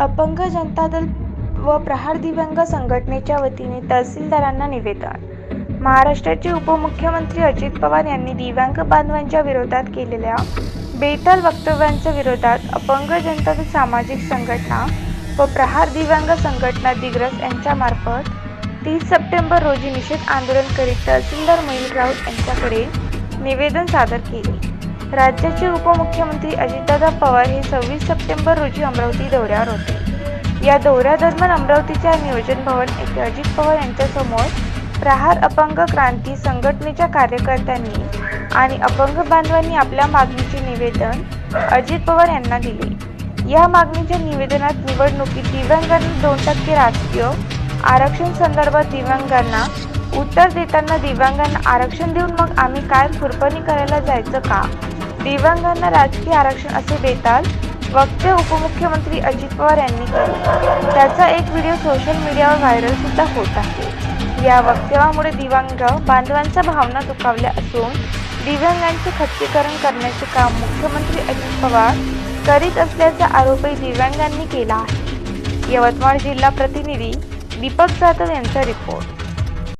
अपंग जनता दल व प्रहार दिव्यांग संघटनेच्या वतीने तहसीलदारांना निवेदन. महाराष्ट्राचे उपमुख्यमंत्री अजित पवार यांनी दिव्यांग बांधवांच्या विरोधात केलेल्या बेताल वक्तव्यांच्या विरोधात अपंग जनता दल सामाजिक संघटना व प्रहार दिव्यांग संघटना दिग्रस यांच्यामार्फत तीस सप्टेंबर रोजी निषेध आंदोलन करीत तहसीलदार मयूर राऊत यांच्याकडे निवेदन सादर केले. राज्याचे उपमुख्यमंत्री अजितदादा पवार हे सव्वीस सप्टेंबर रोजी अमरावती दौऱ्यावर होते. या दौऱ्यादरम्यान अमरावतीच्या नियोजन भवन येथे अजित पवार यांच्यासमोर प्रहार अपंग क्रांती संघटनेच्या कार्यकर्त्यांनी आणि अपंग बांधवांनी आपल्या मागणीचे निवेदन अजित पवार यांना दिले. या मागणीच्या निवेदनात निवडणुकीत दिव्यांगांना दोन टक्के राजकीय आरक्षण संदर्भात दिव्यांगांना उत्तर देताना दिव्यांगांना आरक्षण देऊन मग आम्ही काय खुरपणी करायला जायचं का? दिव्यांगांना राजकीय आरक्षण असे बेताल वक्ते उपमुख्यमंत्री अजित पवार यांनी केले. त्याचा एक व्हिडिओ सोशल मीडियावर व्हायरल सुद्धा होत आहे. या वक्तव्यामुळे दिव्यांग बांधवांच्या भावना दुखावल्या असून दिव्यांगांचे खच्चीकरण करण्याचे काम मुख्यमंत्री अजित पवार करीत असल्याचा आरोपही दिव्यांगांनी केला आहे. यवतमाळ जिल्हा प्रतिनिधी दीपक जाधव यांचा रिपोर्ट.